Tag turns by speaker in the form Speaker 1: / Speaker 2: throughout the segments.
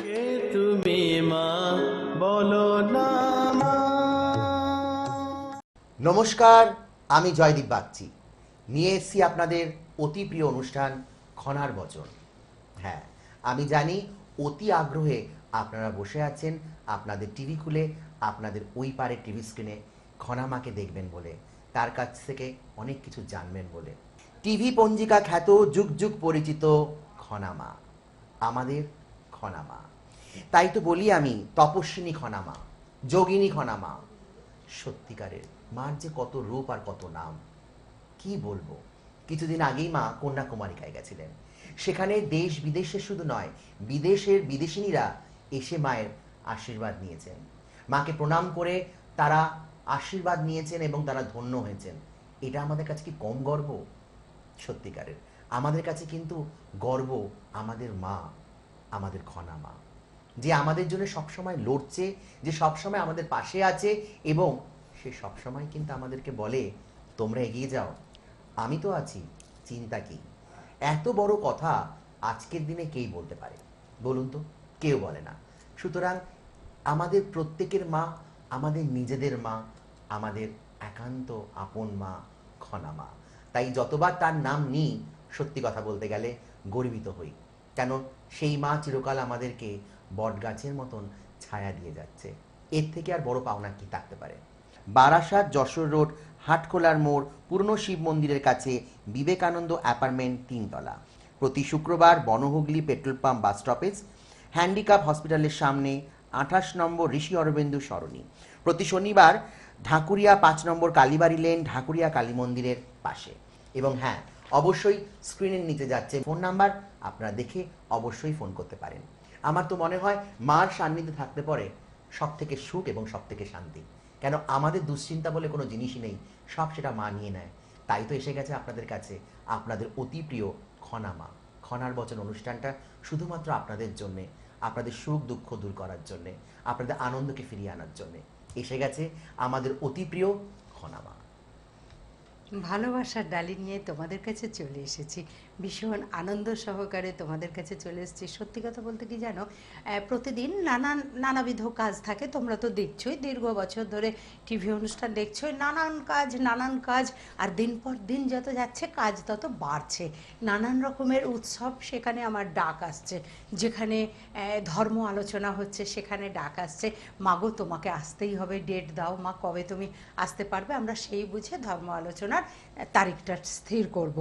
Speaker 1: কে তুমি মা, বলো না
Speaker 2: নমস্কার, আমি জয়দীপ বাগচি। নিয়ে এসেছি আপনাদের অতি প্রিয় অনুষ্ঠান খনার বচন। হ্যাঁ আমি জানি অতি আগ্রহে আপনারা বসে আছেন, আপনাদের টিভি খুলে, আপনাদের ওই পারে টিভি স্ক্রিনে খনামাকে দেখবেন বলে, তার কাছ থেকে অনেক কিছু জানবেন বলে। টিভি পঞ্জিকা খ্যাত যুগ যুগ পরিচিত খনামা আমাদের খনামা তাই তো বলি আমি, তপস্বিনী খনামা, যোগিনী খনামা। সত্যিকারের, মার যে কত রূপ আর কত নাম, কি বলব? কিছুদিন আগেই মা কন্যাকুমারিকায় গেছিলেন। সেখানে দেশ বিদেশে শুধু নয়, বিদেশের বিদেশিনীরা এসে মায়ের আশীর্বাদ নিয়েছেন। মাকে প্রণাম করে তারা আশীর্বাদ নিয়েছেন এবং তারা ধন্য হয়েছেন। এটা আমাদের কাছে কি কম গর্ব? সত্যিকারের, আমাদের কাছে কিন্তু গর্ব আমাদের মা, আমাদের খনা মা যে আমাদের জন্য সবসময় লড়ছে, যে সবসময় আমাদের পাশে আছে এবং সে সবসময় কিন্তু আমাদেরকে বলে, তোমরা এগিয়ে যাও, আমি তো আছি, চিন্তা কি? এত বড় কথা আজকের দিনে কেই বলতে পারে? বলুন তো, কেউ বলে না। সুতরাং আমাদের প্রত্যেকের মা, আমাদের নিজেদের মা, আমাদের একান্ত আপন মা খনা মা। তাই যতবার তার নাম নিই, সত্যি কথা বলতে গেলে গর্বিত হই। কেন? সেই মা চিরকাল আমাদেরকে বটগাছের মতন ছায়া দিয়ে যাচ্ছে। এর থেকে আর বড় পাওনা কি থাকতে পারে? বারাসাত যশোর রোড, হাটখোলার মোড়, পুরনো শিব মন্দিরের কাছে বিবেকানন্দ অ্যাপার্টমেন্ট তিনতলা। প্রতি শুক্রবার Bonhooghly petrol pump bus stoppage, handicap হসপিটালের সামনে আঠাশ নম্বর ঋষি অরবিন্দু সরণি। প্রতি শনিবার ঢাকুরিয়া পাঁচ নম্বর কালীবাড়ি লেন, ঢাকুরিয়া কালী মন্দিরের পাশে। এবং হ্যাঁ অবশ্যই স্ক্রিনের নিচে যাচ্ছে ফোন নাম্বার আপনারা দেখে অবশ্যই ফোন করতে পারেন। আমার তো মনে হয় মার সান্নিধ্যে থাকতে পরে সব থেকে সুখ এবং সব থেকে শান্তি। কেন আমাদের দুশ্চিন্তা বলে কোনো জিনিসই নেই, সব সেটা মা নিয়ে নেয়। তাই তো এসে গেছে আপনাদের কাছে আপনাদের অতি প্রিয় খনা মা। খনার বচন অনুষ্ঠানটা শুধুমাত্র আপনাদের জন্যে, আপনাদের সুখ দুঃখ দূর করার জন্যে, আপনাদের আনন্দকে ফিরিয়ে আনার জন্যে। এসে গেছে আমাদের অতি প্রিয় খনা মা।
Speaker 3: ভালোবাসার ডালি নিয়ে তোমাদের কাছে চলে এসেছি। ভীষণ আনন্দ সহকারে তোমাদের কাছে চলে এসেছি। সত্যি কথা বলতে কি জানো প্রতিদিন নানান, নানাবিধ কাজ থাকে, তোমরা তো দেখছোই, দীর্ঘ বছর ধরে টিভি অনুষ্ঠান দেখছোই নানান কাজ নানান কাজ, আর দিন পর দিন যত যাচ্ছে, কাজ তত বাড়ছে। নানান রকমের উৎসব সেখানে আমার ডাক আসছে, যেখানে ধর্ম আলোচনা হচ্ছে, সেখানে ডাক আসছে, মাগো, তোমাকে আসতেই হবে ডেট দাও, মা, কবে তুমি আসতে পারবে? আমরা সেই বুঝে ধর্ম আলোচনার তারিখটা স্থির করব।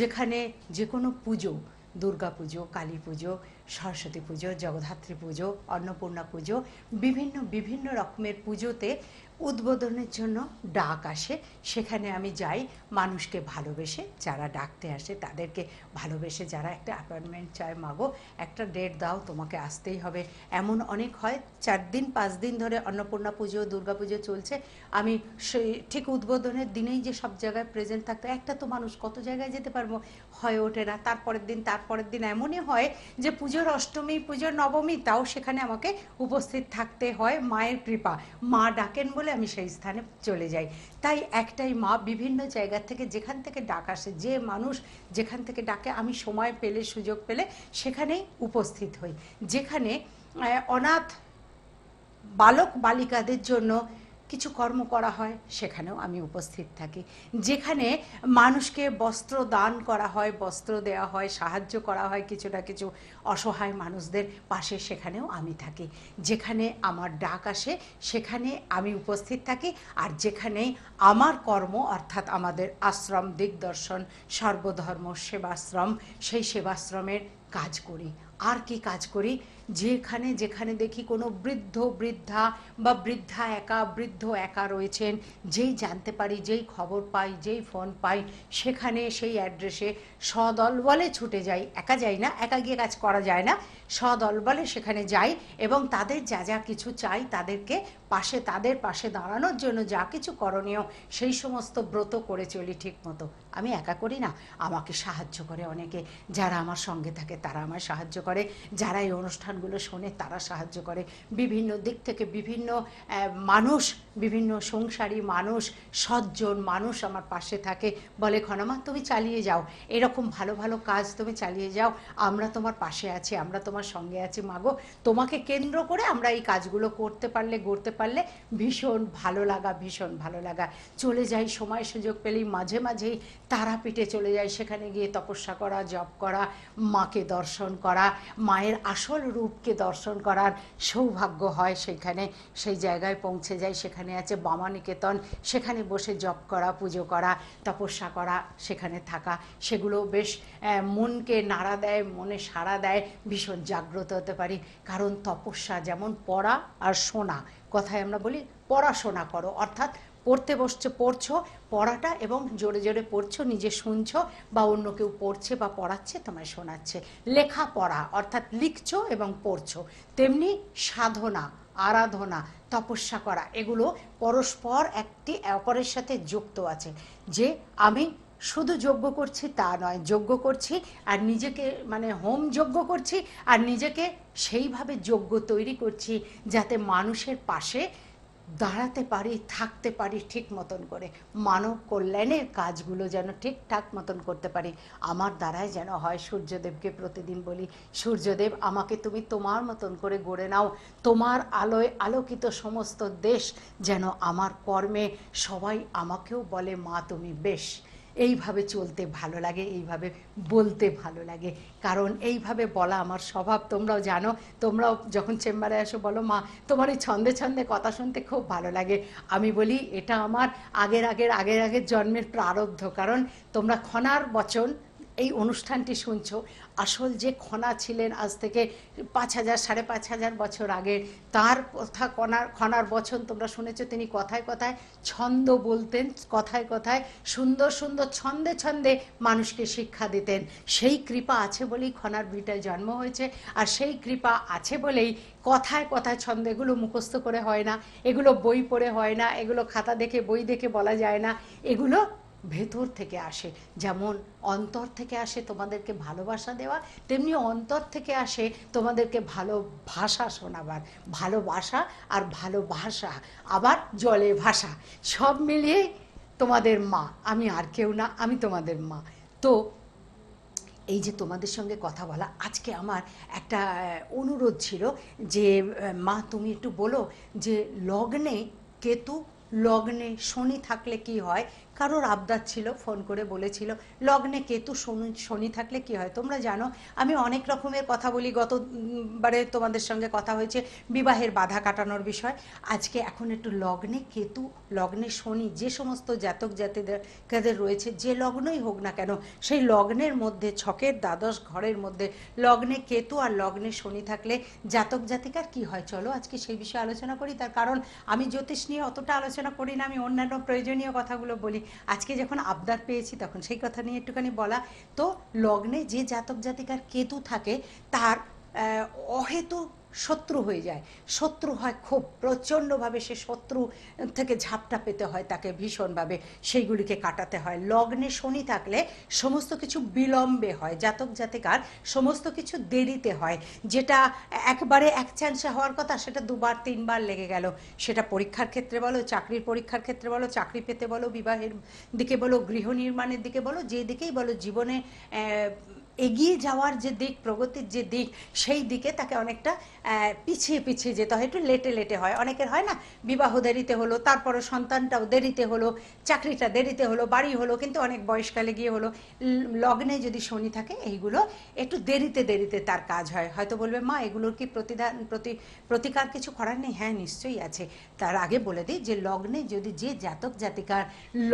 Speaker 3: যেখানে যে কোনো পুজো, দুর্গা পুজো, কালী পুজো, সরস্বতী পুজো, জগদ্ধাত্রী পুজো, অন্নপূর্ণা পুজো, বিভিন্ন বিভিন্ন রকমের পুজোতে উদ্বোধনের জন্য ডাক আসে। সেখানে আমি যাই, মানুষকে ভালোবেসে, যারা ডাকতে আসে তাদেরকে ভালোবেসে, যারা একটা অ্যাপয়েন্টমেন্ট চায়, মাগো, একটা ডেট দাও, তোমাকে আসতেই হবে। এমন অনেক হয়, চার দিন, পাঁচ দিন ধরে অন্নপূর্ণা পুজো, দুর্গা পুজো চলছে। আমি সেই, ঠিক উদ্বোধনের দিনেই যে সব জায়গায় প্রেজেন্ট থাকতো, একটা তো মানুষ কত জায়গায় যেতে পারব? হয়ে ওঠে না। তারপরের দিন তারপরের দিন এমনই হয় যে পুজোর অষ্টমী, পুজোর নবমী, তাও সেখানে আমাকে উপস্থিত থাকতে হয় মায়ের কৃপা। মা ডাকেন বলে আমি সেই স্থানে চলে যাই। তাই একটাই মা বিভিন্ন জায়গা থেকে যেখান থেকে ডাক আসে, যে মানুষ যেখান থেকে ডাকে, আমি সময় পেলে, সুযোগ পেলে সেখানেই উপস্থিত হই। যেখানে অনাথ বালক বালিকাদের জন্য কিছু কর্ম করা হয়, সেখানেও আমি উপস্থিত থাকি। যেখানে মানুষকে বস্ত্র দান করা হয়, বস্ত্র দেওয়া হয়, সাহায্য করা হয় কিছু না কিছু অসহায় মানুষদের পাশে, সেখানেও আমি থাকি। যেখানে আমার ডাক আসে, সেখানে আমি উপস্থিত থাকি। আর যেখানে আমার কর্ম, অর্থাৎ আমাদের আশ্রম, দিগদর্শন, সর্বধর্ম, সেবাশ্রম, সেই সেবাশ্রমের কাজ করি। আর কি কাজ করি? যেখানে যেখানে দেখি কোনো বৃদ্ধ, বৃদ্ধা বা বৃদ্ধা একা, বৃদ্ধ একা রয়েছেন, যেই জানতে পারি, যেই খবর পাই, যেই ফোন পাই, সেখানে সেই অ্যাড্রেসে সদল বলে ছুটে যাই। একা যাই না, একা গিয়ে কাজ করা যায় না। সদল বলে সেখানে যাই এবং তাদের যা যা কিছু চাই তাদেরকে পাশে, তাদের পাশে দাঁড়ানোর জন্য যা কিছু করণীয় সেই সমস্ত ব্রত করে চলি ঠিক মতো। আমি একা করি না, আমাকে সাহায্য করে অনেকে। যারা আমার সঙ্গে থাকে তারা আমায় সাহায্য করে। যারা এই অনুষ্ঠানগুলো শোনে তারা সাহায্য করে। বিভিন্ন দিক থেকে বিভিন্ন মানুষ বিভিন্ন সংসারী মানুষ, সজ্জন মানুষ আমার পাশে থাকে। বলে ক্ষণমা তুমি চালিয়ে যাও। এরকম ভালো ভালো কাজ তুমি চালিয়ে যাও। আমরা তোমার পাশে আছি, আমরা তোমার তোমার সঙ্গে আছি। মাগো, তোমাকে কেন্দ্র করে আমরা এই কাজগুলো করতে পারলে, গড়তে পারলে ভীষণ ভালো লাগা, ভীষণ ভালো লাগা। চলে যাই, সময় সুযোগ পেলেই মাঝে মাঝেই তারাপীঠে চলে যাই। সেখানে গিয়ে তপস্যা করা, জপ করা, মাকে দর্শন করা, মায়ের আসল রূপকে দর্শন করার সৌভাগ্য হয় সেইখানে সেই জায়গায় পৌঁছে যাই, সেখানে আছে বামানিকেতন, সেখানে বসে জপ করা, পুজো করা, তপস্যা করা, সেখানে থাকা। সেগুলো বেশ মনকে নাড়া দেয়, মনে সাড়া দেয়, ভীষণ জাগ্রত হতে পারি। কারণ তপস্যা যেমন পড়া আর শোনা, কথায় আমরা বলি পড়াশোনা করো। অর্থাৎ পড়তে বসছো, পড়ছো, পড়াটা এবং জোরে জোরে পড়ছো, নিজে শুনছো বা অন্য কেউ পড়ছে বা পড়াচ্ছে, তোমায় শোনাচ্ছে। লেখা পড়া অর্থাৎ লিখছো এবং পড়ছো। তেমনি সাধনা আরাধনা, তপস্যা করা, এগুলো পরস্পর একটি অপরের সাথে যুক্ত আছে। যে আমি শুধু যজ্ঞ করছি তা নয়, যজ্ঞ করছি আর নিজেকে মানে হোম যজ্ঞ করছি আর নিজেকে সেইভাবে যজ্ঞ তৈরি করছি যাতে মানুষের পাশে দাঁড়াতে পারি, থাকতে পারি ঠিক মতন করে। মানব কল্যাণের কাজগুলো যেন ঠিকঠাক মতন করতে পারি। আমার দ্বারাই যেন হয় সূর্যদেবকে প্রতিদিন বলি, সূর্যদেব, আমাকে তুমি তোমার মতন করে গড়ে নাও। তোমার আলোয় আলোকিত সমস্ত দেশ যেন আমার কর্মে সবাই আমাকেও বলে, মা, তুমি বেশ এইভাবে চলতে ভালো লাগে, এইভাবে বলতে ভালো লাগে। কারণ এইভাবে বলা আমার স্বভাব, তোমরাও জানো। তোমরাও যখন চেম্বারে আসো বলো, মা, তোমার এই ছন্দে ছন্দে কথা শুনতে খুব ভালো লাগে। আমি বলি, এটা আমার আগের আগের আগের আগের জন্মের প্রারব্ধ। কারণ তোমরা খনার বচন এই অনুষ্ঠানটি শুনছো? আসল যে খনা ছিলেন আজ থেকে পাঁচ হাজার, সাড়ে পাঁচ হাজার বছর আগের তার কথা কনার, খনার বচন তোমরা শুনেছ? তিনি কথায় কথায় ছন্দ বলতেন, কথায় কথায় সুন্দর সুন্দর ছন্দে ছন্দে মানুষকে শিক্ষা দিতেন। সেই কৃপা আছে বলেই খনার ভিটায় জন্ম হয়েছে, আর সেই কৃপা আছে বলেই কথায় কথায় ছন্দ এগুলো মুখস্থ করে হয় না। এগুলো বই পড়ে হয় না, এগুলো খাতা দেখে, বই দেখে বলা যায় না। এগুলো ভেতর থেকে আসে। যেমন অন্তর থেকে আসে তোমাদেরকে ভালোবাসা দেওয়া, তেমনি অন্তর থেকে আসে তোমাদেরকে ভালো ভাষা শোনাবার। ভালোবাসা আর ভালোবাসা আবার জলে ভাষা। সব মিলিয়ে তোমাদের মা। আমি আর কেউ না, আমি তোমাদের মা। তো এই যে তোমাদের সঙ্গে কথা বলা, আজকে আমার একটা অনুরোধ ছিল যে মা তুমি একটু বলো যে, লগ্নে কেতু, লগ্নে শনি থাকলে কি হয়? কারোর আবদার ছিল, ফোন করে বলেছিল, লগ্নে কেতু শনি শনি থাকলে কি হয়? তোমরা জানো, আমি অনেক রকমের কথা বলি, গত বারে তোমাদের সঙ্গে কথা হয়েছে বিবাহের বাধা কাটানোর বিষয়। আজকে এখন একটু লগ্নে কেতু, লগ্নে শনি, যে সমস্ত জাতক জাতিদের রয়েছে, যে লগ্নই হোক না কেন, সেই লগ্নের মধ্যে, ছকের দ্বাদশ ঘরের মধ্যে, লগ্নে কেতু আর লগ্নে শনি থাকলে জাতক জাতিকার কি হয়? চলো আজকে সেই বিষয়ে আলোচনা করি। তার কারণ, আমি জ্যোতিষ নিয়ে অতটা আলোচনা করি না, আমি অন্যান্য প্রয়োজনীয় কথাগুলো বলি। আজকে যখন আবদার পেয়েছি তখন সেই কথা নিয়ে একটুখানি বলা। তো লগ্নে যে জাতক জাতিকার কেতু থাকে তার আহ, অহেতু শত্রু হয়ে যায়। শত্রু হয় খুব প্রচণ্ডভাবে সে শত্রু থেকে ঝাপটা পেতে হয় তাকে ভীষণভাবে। সেইগুলিকে কাটাতে হয়। লগ্নে শনি থাকলে সমস্ত কিছু বিলম্বে হয়। জাতক জাতিকার সমস্ত কিছু দেরিতে হয়। যেটা একবারে এক চান্সে হওয়ার কথা, সেটা দুবার, তিনবার লেগে গেল। সেটা পরীক্ষার ক্ষেত্রে বলো, চাকরির পরীক্ষার ক্ষেত্রে বলো, চাকরি পেতে বলো, বিবাহের দিকে বলো, গৃহ নির্মাণের দিকে বলো যে দিকেই বলো, জীবনে এগিয়ে যাওয়ার যে দিক, প্রগতির যে দিক, সেই দিকে তাকে অনেকটা পিছিয়ে পিছিয়ে যেতে হয়। একটু লেটে লেটে হয়। অনেকের হয় না, বিবাহ দেরিতে হলো তারপরে সন্তানটাও দেরিতে হলো, চাকরিটা দেরিতে হলো, বাড়ি হলো, কিন্তু অনেক বয়সকালে গিয়ে হলো লগ্নে যদি শনি থাকে, এইগুলো একটু দেরিতে দেরিতে তার কাজ হয়। হয়তো বলবে, মা, এগুলোর কি প্রতিদান, প্রতি, প্রতিকার কিছু করার নেই? হ্যাঁ নিশ্চয়ই আছে। তার আগে বলে দিই যে, লগ্নে যদি যে জাতক জাতিকার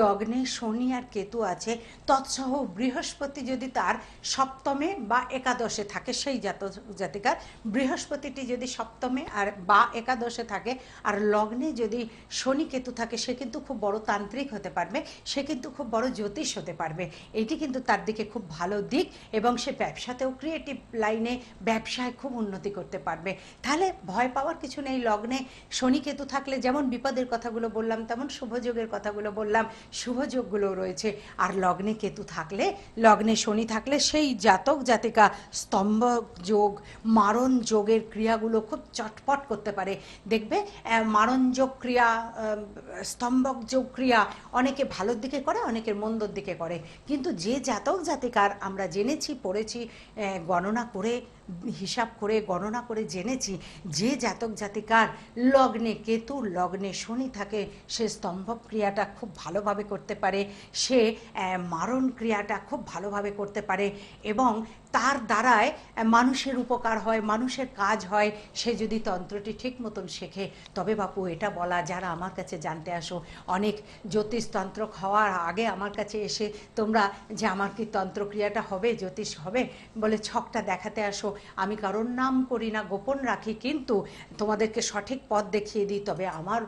Speaker 3: লগ্নে শনি আর কেতু আছে, তৎসহ বৃহস্পতি যদি তার সপ্তমে বা একাদশে থাকে সেই জাত জাতিকার। বৃহস্পতিটি যদি সপ্তমে আর বা একাদশে থাকে আর লগ্নে যদি শনি কেতু থাকে, সে কিন্তু খুব বড় তান্ত্রিক হতে পারবে, সে কিন্তু খুব বড় জ্যোতিষ হতে পারবে। এটি কিন্তু তার দিকে খুব ভালো দিক এবং সে ব্যবসাতেও ক্রিয়েটিভ লাইনে ব্যবসায় খুব উন্নতি করতে পারবে। তাহলে ভয় পাওয়ার কিছু নেই লগ্নে শনি কেতু থাকলে, যেমন বিপদের কথাগুলো বললাম, তেমন শুভযোগের কথাগুলো বললাম শুভযোগগুলো রয়েছে। আর লগ্নে কেতু থাকলে, লগ্নে শনি থাকলে সেই জাতক জাতিকা স্তম্ভ যোগ, মারণ যোগের ক্রিয়াগুলো খুব চটপট করতে পারে। দেখবে মারণ যোগ ক্রিয়া স্তম্ভক যোগ ক্রিয়া অনেকে ভালোর দিকে করে অনেকের মন্দর দিকে করে। কিন্তু যে জাতক জাতিকার আমরা জেনেছি, পড়েছি গণনা করে হিসাব করে, গণনা করে জেনেছি, যে জাতক জাতিকার লগ্নে কেতু, লগ্নে শনি থাকে, সে স্তম্ভ ক্রিয়াটা খুব ভালোভাবে করতে পারে, সে মারণ ক্রিয়াটা খুব ভালোভাবে করতে পারে এবং তার দ্বারায় মানুষের উপকার হয়, মানুষের কাজ হয়। সে যদি তন্ত্রটি ঠিক মতন শেখে, তবে বাপু এটা বলা, যারা আমার কাছে জানতে আসো, অনেক জ্যোতিষতন্ত্র হওয়ার আগে আমার কাছে এসে তোমরা যে আমার কি তন্ত্রক্রিয়াটা হবে, জ্যোতিষ হবে, বলে ছকটা দেখাতে আসো। আমি কারোর নাম করি না, গোপন রাখি, কিন্তু তোমাদেরকে সঠিক পথ দেখিয়ে দিই, তবে আমার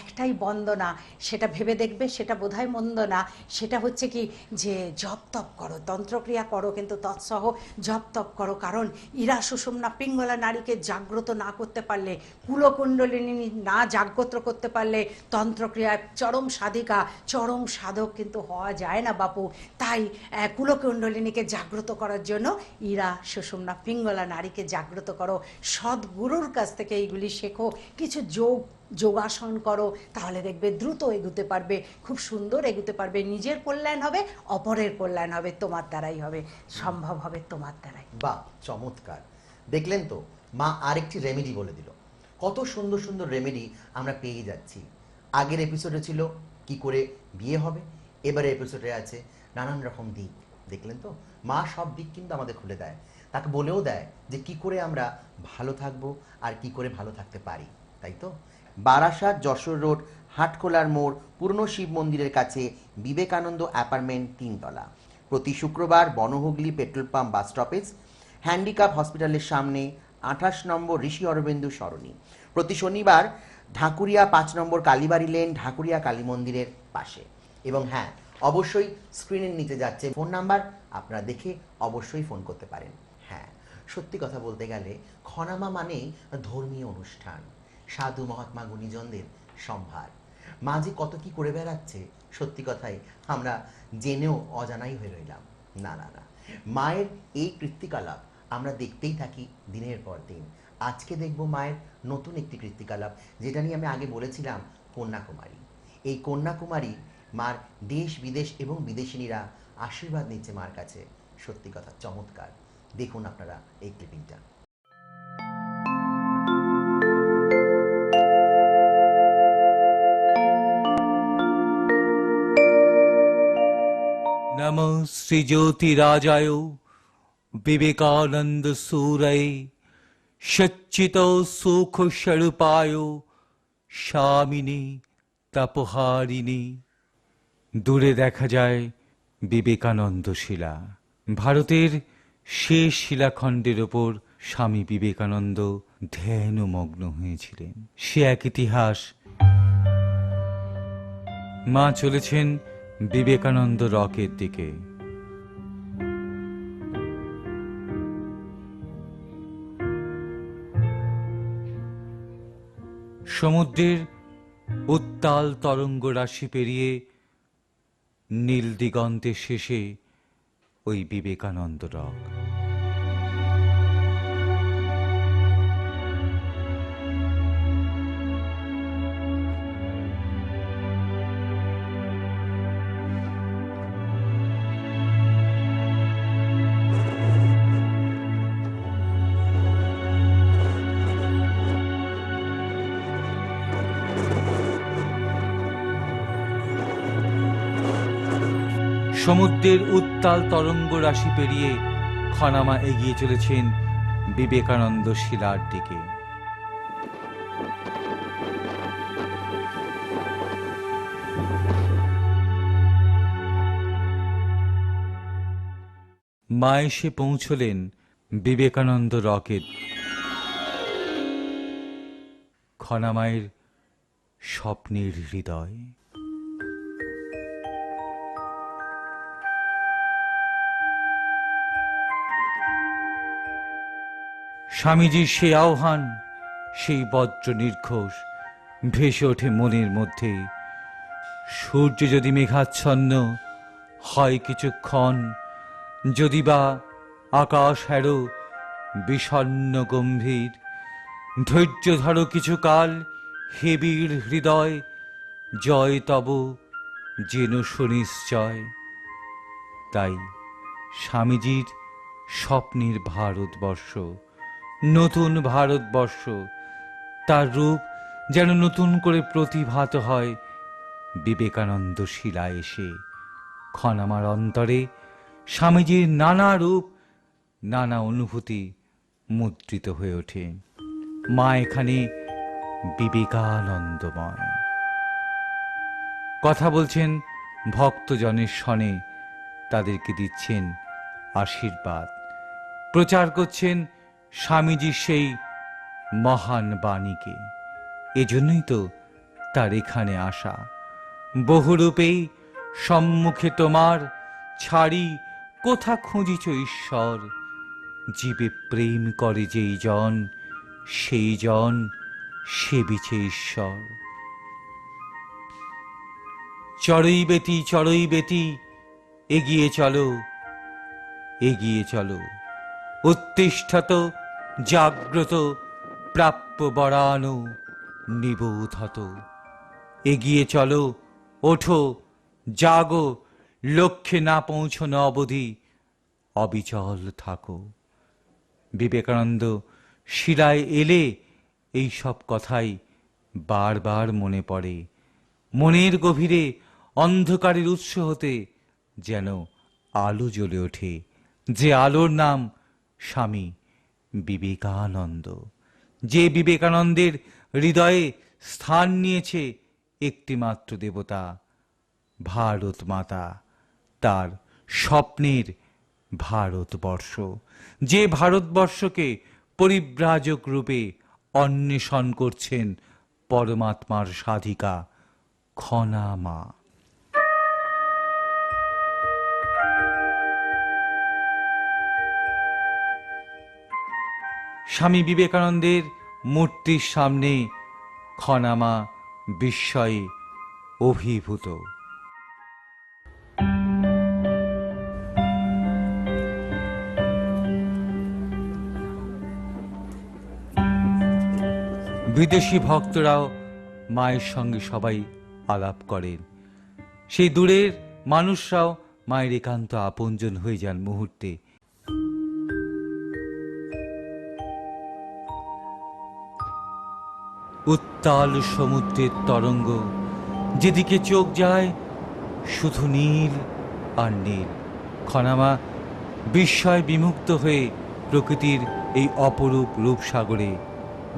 Speaker 3: একটাই বন্দনা, সেটা ভেবে দেখবে, সেটা বোধহয় মন্দ না। সেটা হচ্ছে কি, যে জপ তপ করো, তন্ত্রক্রিয়া করো, কিন্তু তৎসহ জপ তপ করো, কারণ ইরা সুষুম্না পিঙ্গলা নারীকে জাগ্রত না করতে পারলে, কুলকুণ্ডলিনী না জাগ্রত করতে পারলে তন্ত্রক্রিয়ায় চরম সাধিকা, চরম সাধক কিন্তু হওয়া যায় না বাপু। তাই কুলকুণ্ডলিনীকে জাগ্রত করার জন্য ইরা সুষুম্না পিঙ্গলা নারীকে জাগ্রত করো। সদ্গুরুর কাছ থেকে এইগুলি শেখো। কিছু যোগ যোগাসন করো, তাহলে দেখবে দ্রুত এগুতে পারবে, খুব সুন্দর এগুতে পারবে। নিজের কল্যাণ হবে, অপরের কল্যাণ হবে, তোমার দ্বারাই হবে, সম্ভব হবে তোমার দ্বারাই।
Speaker 2: বাহ, চমৎকার। দেখলেন তো, মা আরেকটি রেমেডি বলে দিল। কত সুন্দর সুন্দর রেমেডি আমরা পেয়ে যাচ্ছি। আগের এপিসোডে ছিল, কি করে বিয়ে হবে? এবারে এপিসোডে আছে, নানান রকম দিক। দেখলেন তো, মা সব দিক কিন্তু আমাদের খুলে দেয়। তাকে বলেও দেয় যে, কি করে আমরা ভালো থাকব আর কি করে ভালো থাকতে পারি, তাই তো? বারাসাত যশোর রোড, হাটখোলার মোড়, পুরনো শিব মন্দিরের কাছে বিবেকানন্দ অ্যাপার্টমেন্ট তিনতলা। প্রতি শুক্রবার Bonhooghly petrol pump bus stoppage, handicap হসপিটালের সামনে আঠাশ নম্বর ঋষি অরবিন্দু সরণি। প্রতি শনিবার ঢাকুরিয়া পাঁচ নম্বর কালীবাড়ি লেন ঢাকুরিয়া কালী মন্দিরের পাশে। এবং হ্যাঁ অবশ্যই স্ক্রিনের নিচে যাচ্ছে ফোন নাম্বার আপনারা দেখে অবশ্যই ফোন করতে পারেন। হ্যাঁ সত্যি কথা বলতে গেলে খনামা মানেই ধর্মীয় অনুষ্ঠান। সাধু মহাত্মা গুণীজনদের সম্ভার। মা যে কত কি করে বেড়াচ্ছে, সত্যি কথাই আমরা জেনেও অজানাই হয়ে রইলাম। না না না, মায়ের এই কৃত্তিকালাপ আমরা দেখতেই থাকি দিনের পর দিন। আজকে দেখব মায়ের নতুন একটি কৃত্তিকালাপ, যেটা নিয়ে আমি আগে বলেছিলাম কন্যাকুমারী। এই কন্যাকুমারী মার দেশ, বিদেশ এবং বিদেশিনীরা আশীর্বাদ নিচ্ছে মার কাছে। সত্যি কথা, চমৎকার। দেখুন আপনারা এই ক্লিপিংটা।
Speaker 4: নম শ্রীজ্যোতিরাজায় বিবেকানন্দ সূরয় সচ্চিত সুখ স্বরূপায় স্বামিনী তপহারিণী দূরে দেখা যায় বিবেকানন্দ শিলা ভারতের শেষ শিলাখণ্ডের ওপর স্বামী বিবেকানন্দ ধ্যানমগ্ন হয়েছিলেন সে এক ইতিহাস। মা চলেছেন বিবেকানন্দ রকের দিকে। সমুদ্রের উত্তাল তরঙ্গ রাশি পেরিয়ে নীল দিগন্তের শেষে ওই বিবেকানন্দ রক। সমুদ্রের উত্তাল তরঙ্গ রাশি পেরিয়ে খনামা এগিয়ে চলেছেন বিবেকানন্দ শিলার দিকে। মা এসে পৌঁছলেন বিবেকানন্দ রকেট। খনামায়ের স্বপ্নের হৃদয়। স্বামীজির সেই আহ্বান, সেই বজ্র নির্ঘোষ, ভেসে ওঠে মনের মধ্যে। সূর্য যদি মেঘাচ্ছন্ন, হয় কিছুক্ষণ, যদি বা আকাশ হ্যারো বিষণ্ন গম্ভীর, ধৈর্য ধরো কিছুকাল হেবির হৃদয়, জয় তব যেন সুনিশ্চয়। তাই স্বামীজির স্বপ্নের ভারতবর্ষ। নতুন ভারতবর্ষ। তার রূপ যেন নতুন করে প্রতিভাত হয়। বিবেকানন্দ শিলা এসে ক্ষণামার অন্তরে স্বামীজির নানা রূপ, নানা অনুভূতি মুদ্রিত হয়ে ওঠে। মা এখানে বিবেকানন্দময়। কথা বলছেন ভক্তজনের সনে, তাদেরকে দিচ্ছেন আশীর্বাদ। প্রচার করছেন স্বামীজির সেই মহান বাণীকে। এজন্যই তো তার এখানে আসা। বহুরূপেই সম্মুখে তোমার ছাড়ি কোথা খুঁজিছ ঈশ্বর? জীবে প্রেম করে যেই জন, সেই জন সেবিছে ঈশ্বর। চড়ই বেটি চড়ই বেটি, এগিয়ে চলো এগিয়ে চলো। উত্তিষ্ঠত জাগ্রত প্রাপ্য বরানো নিবোধত। এগিয়ে চলো, ওঠো, জাগো, লক্ষ্যে না পৌঁছনো অবধি অবিচল থাকো। বিবেকানন্দ শিলায় এলে এই সব কথাই বারবার মনে পড়ে। মনের গভীরে অন্ধকারের উৎস হতে যেন আলো জ্বলে ওঠে। যে আলোর নাম স্বামী বিবেকানন্দ। যে বিবেকানন্দের হৃদয়ে স্থান নিয়েছে একটিমাত্র দেবতা, ভারত মাতা, তার স্বপ্নের ভারতবর্ষ। যে ভারতবর্ষকে পরিব্রাজক রূপে অন্বেষণ করছেন পরমাত্মার সাধিকা খনা মা। স্বামী বিবেকানন্দের মূর্তির সামনে খনামা বিস্ময়ে অভিভূত। বিদেশি ভক্তরাও মায়ের সঙ্গে সবাই আলাপ করেন। সেই দূরের মানুষরাও মায়ের একান্ত আপনজন হয়ে যান মুহূর্তে। উত্তাল সমুদ্রের তরঙ্গ, যেদিকে চোখ যায় শুধু নীল আর নীল। খনামা বিস্ময় বিমুক্ত হয়ে প্রকৃতির এই অপরূপ রূপসাগরে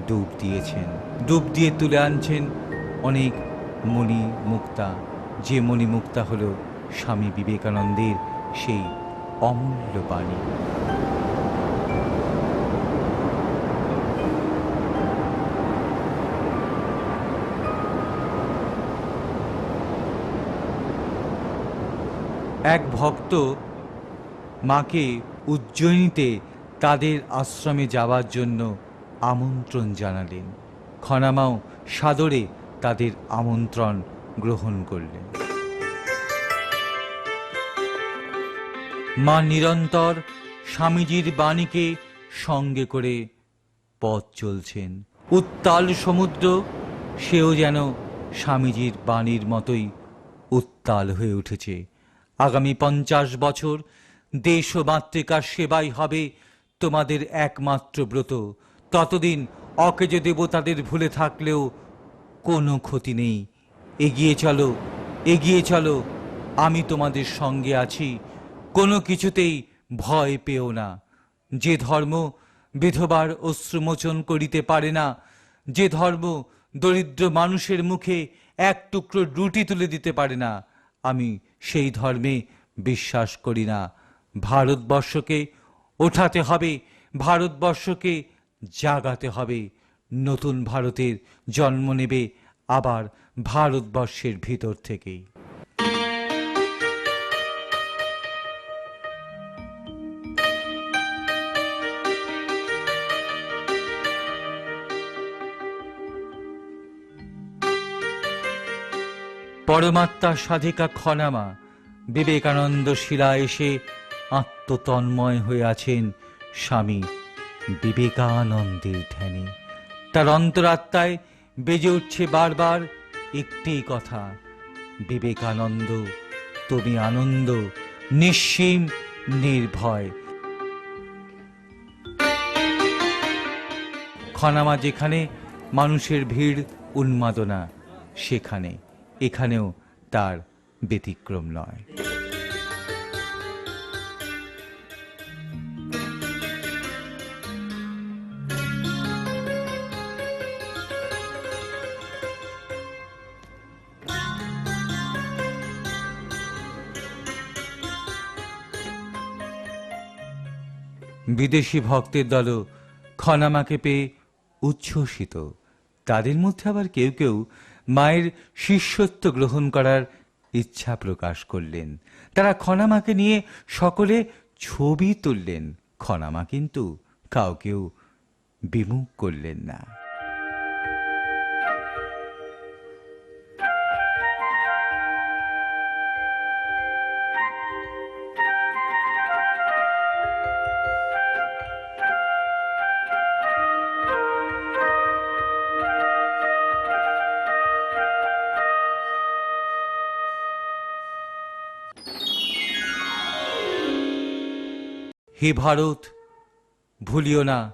Speaker 4: ডুব দিয়েছেন। ডুব দিয়ে তুলে আনছেন অনেক মণি মুক্তা যে মণি মুক্তা হল স্বামী বিবেকানন্দের সেই অমূল্য বাণী। এক ভক্ত মাকে উজ্জয়িনীতে তাদের আশ্রমে যাওয়ার জন্য আমন্ত্রণ জানালেন। খনামাও সাদরে তাদের আমন্ত্রণ গ্রহণ করলেন। মা নিরন্তর স্বামীজির বাণীকে সঙ্গে করে পথ চলছেন। উত্তাল সমুদ্র, সেও যেন স্বামীজির বাণীর মতোই উত্তাল হয়ে উঠেছে। আগামী পঞ্চাশ বছর দেশ ও মাতৃকার সেবাই হবে তোমাদের একমাত্র ব্রত। ততদিন অকেজ দেবতাদের ভুলে থাকলেও কোনো ক্ষতি নেই। এগিয়ে চলো এগিয়ে চলো, আমি তোমাদের সঙ্গে আছি। কোনো কিছুতেই ভয় পেও না। যে ধর্ম বিধবার অশ্রুমোচন করিতে পারে না, যে ধর্ম দরিদ্র মানুষের মুখে এক টুকরো রুটি তুলে দিতে পারে না, আমি সেই ধর্মে বিশ্বাস করি না। ভারতবর্ষকে ওঠাতে হবে, ভারতবর্ষকে জাগাতে হবে। নতুন ভারতের জন্ম নেবে আবার ভারতবর্ষের ভিতর থেকেই। পরমাত্মা সাধিকা খনামা। বিবেকানন্দ শিলা এসে আত্মতন্ময় হয়ে আছেন স্বামী বিবেকানন্দের ধ্যানে। তার অন্তরাত্মায় বেজে উঠছে বারবার একটি কথা, বিবেকানন্দ, তুমি আনন্দ, নিঃসীম, নির্ভয়। খনামা যেখানে মানুষের ভিড়, উন্মাদনা সেখানে। এখানেও তার ব্যতিক্রম নয়। বিদেশি ভক্তের দলও খনামাকে পেয়ে উচ্ছ্বসিত। তাদের মধ্যে আবার কেউ কেউ মায়ের শিষ্যত্ব গ্রহণ করার ইচ্ছা প্রকাশ করলেন। তারা খনামাকে নিয়ে সকলে ছবি তুললেন। খনামা কিন্তু কাউকেও বিমুখ করলেন না। হে ভারত, ভুলিও না,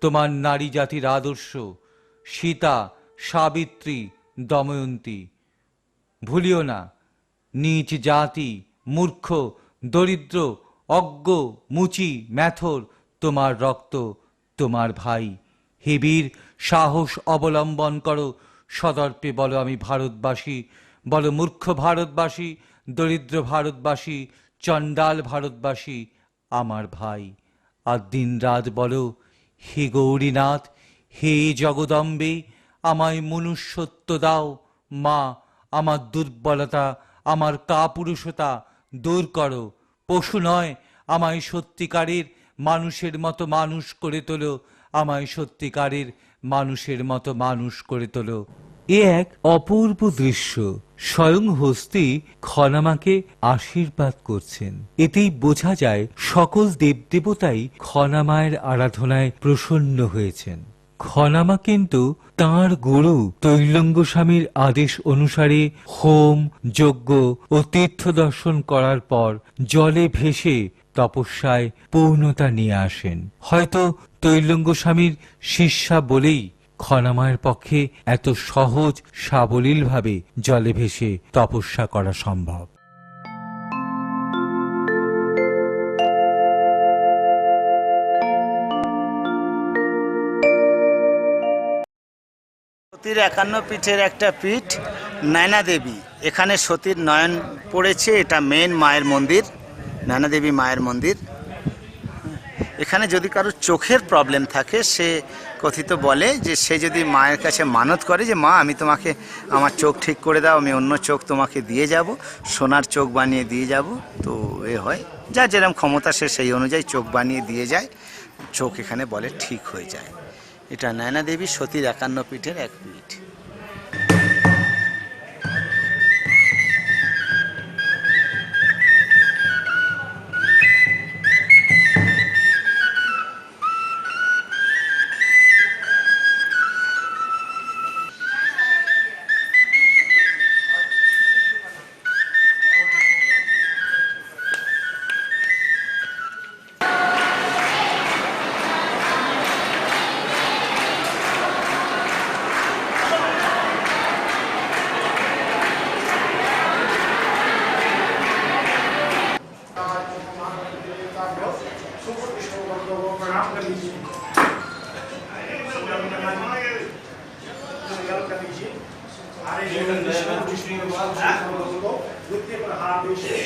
Speaker 4: তোমার নারী জাতির আদর্শ, সীতা, সাবিত্রী, দময়ন্তী। ভুলিও না নিচ জাতি, মূর্খ, দরিদ্র, অজ্ঞ, মুচি, ম্যাথর, তোমার রক্ত, তোমার ভাই। হে বীর, সাহস অবলম্বন করো সদর্পে বলো আমি ভারতবাসী, বলো মূর্খ ভারতবাসী, দরিদ্র ভারতবাসী, চণ্ডাল ভারতবাসী আমার ভাই। আর দিন রাত বলো, হে গৌরীনাথ, হে জগদম্বে, আমায় মনুষ্যত্ব দাও। মা, আমার দুর্বলতা, আমার কাপুরুষতা দূর করো। পশু নয়, আমায় সত্যিকারের মানুষের মতো মানুষ করে তোলো। আমায় সত্যিকারের মানুষের মতো মানুষ করে তোলো। এ এক অপূর্ব দৃশ্য। স্বয়ং হস্তি খনামাকে আশীর্বাদ করছেন। এতেই বোঝা যায় সকল দেবদেবতাই খনামায়ের আরাধনায় প্রসন্ন হয়েছেন। খনামা কিন্তু তাঁর গুরু তৈলঙ্গ স্বামীর আদেশ অনুসারে হোম, যজ্ঞ ও তীর্থ দর্শন করার পর জলে ভেসে তপস্যায় পূর্ণতা নিয়ে আসেন। হয়তো তৈলঙ্গ স্বামীর শিষ্যা বলেই খনামায়ের পক্ষে এত সহজ, সাবলীলভাবে জলে ভেসে তপস্যা করা সম্ভব।
Speaker 5: সতীর একান্ন পীঠের একটা পীঠ নয়না দেবী এখানে সতীর নয়ন পড়েছে, এটা মেন মায়ের মন্দির নয়না দেবী মায়ের মন্দির। এখানে যদি কারোর চোখের প্রবলেম থাকে, সে কথিত বলে যে, সে যদি মায়ের কাছে মানত করে যে, মা, আমি তোমাকে, আমার চোখ ঠিক করে দাও, আমি অন্য চোখ তোমাকে দিয়ে যাব, সোনার চোখ বানিয়ে দিয়ে যাব। তো এ হয়। যা যেরকম ক্ষমতা সে সেই অনুযায়ী চোখ বানিয়ে দিয়ে যায়, চোখ এখানে বলে ঠিক হয়ে যায়। এটা নয়না দেবী সতীর একান্ন পীঠের এক পীঠ।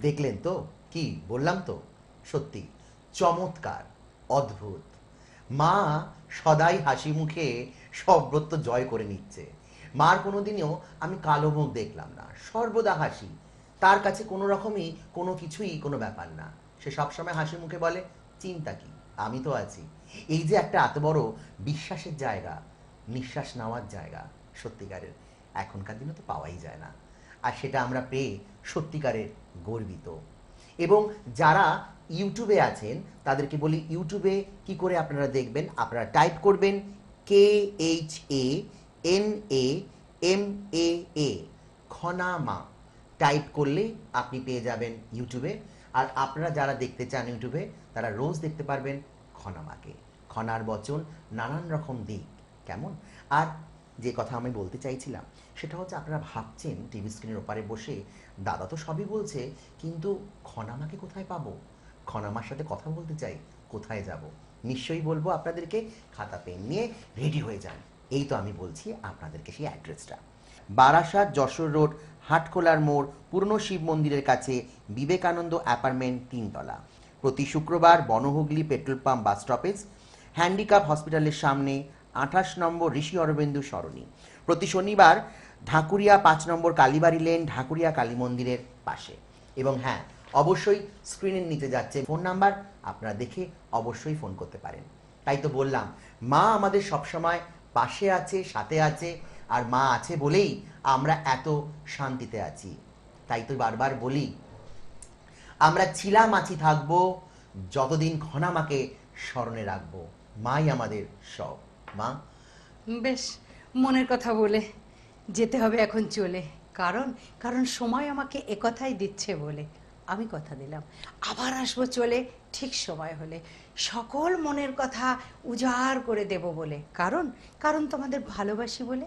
Speaker 2: দেখলেন তো? কি? বললাম তো। সত্যি, চমৎকার, অদ্ভুত। মা সদাই হাসি মুখে সব ব্রত জয় করে নিচ্ছে। মার কোনোদিনও আমি কালো মুখ দেখলাম না, সর্বদা হাসি। তার কাছে কোনো রকমই কোনো কিছুই কোনো ব্যাপার না। সে সবসময় হাসি মুখে বলে, চিন্তা কি? আমি তো আছি। এই যে একটা এত বড় বিশ্বাসের জায়গা, নিঃশ্বাস নেওয়ার জায়গা, সত্যিকারের। এখনকার দিনে তো পাওয়াই যায় না। আর সেটা আমরা পেয়ে সত্যিকারের গর্বিত। এবং যারা ইউটিউবে আছেন, তাদেরকে বলি ইউটিউবে কি করে আপনারা দেখবেন? আপনারা টাইপ করবেন K H A N A M A A Khonama. Type করলে আপনি পেয়ে যাবেন ইউটিউবে। আর আপনারা যারা দেখতে চান ইউটিউবে, তারা রোজ দেখতে পারবেন খনামাকে। খনার বচন নানান রকম দিক, কেমন? আর যে কথা আমি বলতে চাইছিলাম, সেটা হচ্ছে আপনারা ভাবছেন টিভি স্ক্রিনের ওপারে বসে, দাদা তো সবই বলছে, কিন্তু খনামাকে কোথায় পাবো? খনামার সাথে কথা বলতে চাই, কোথায় যাব? নিশ্চয়ই বলব আপনাদেরকে, খাতা, পেন নিয়ে রেডি হয়ে যান। এই তো আমি বলছি আপনাদেরকে সেই অ্যাড্রেসটা বারাসাত যশোর রোড, হাটখোলার মোড়, পুরনো শিব মন্দিরের কাছে, বিবেকানন্দ অ্যাপার্টমেন্ট তিনতলা। প্রতি শুক্রবার Bonhooghly petrol pump bus stoppage, handicap হসপিটালের সামনে আঠাশ নম্বর ঋষি অরবিন্দু সরণি। প্রতি শনিবার ঢাকুরিয়া পাঁচ নম্বর কালীবাড়ি লেন ঢাকুরিয়া কালী মন্দিরের পাশে। এবং হ্যাঁ অবশ্যই স্ক্রিনের নিচে যাচ্ছে ফোন নাম্বার আপনারা দেখে অবশ্যই ফোন করতে পারেন। তাই তো বললাম, মা আমাদের সবসময় পাশে আছে, সাথে আছে, আর মা আছে বলেই আমরা এত শান্তিতে আছি। তাই তো বারবার বলি, আমরা ছিলাম আছি, থাকব, যতদিন খনামাকে স্মরণে রাখব, মাই আমাদের সব। মা?
Speaker 3: বেশ, মনের কথা বলে যেতে হবে এখন চলে। কারণ কারণ সময় আমাকে একথাই দিচ্ছে বলে। আমি কথা দিলাম। আবার আসব চলে, ঠিক সময় হলে। সকল মনের কথা উজাড় করে দেব বলে। কারণ কারণ তোমাদের ভালোবাসি বলে।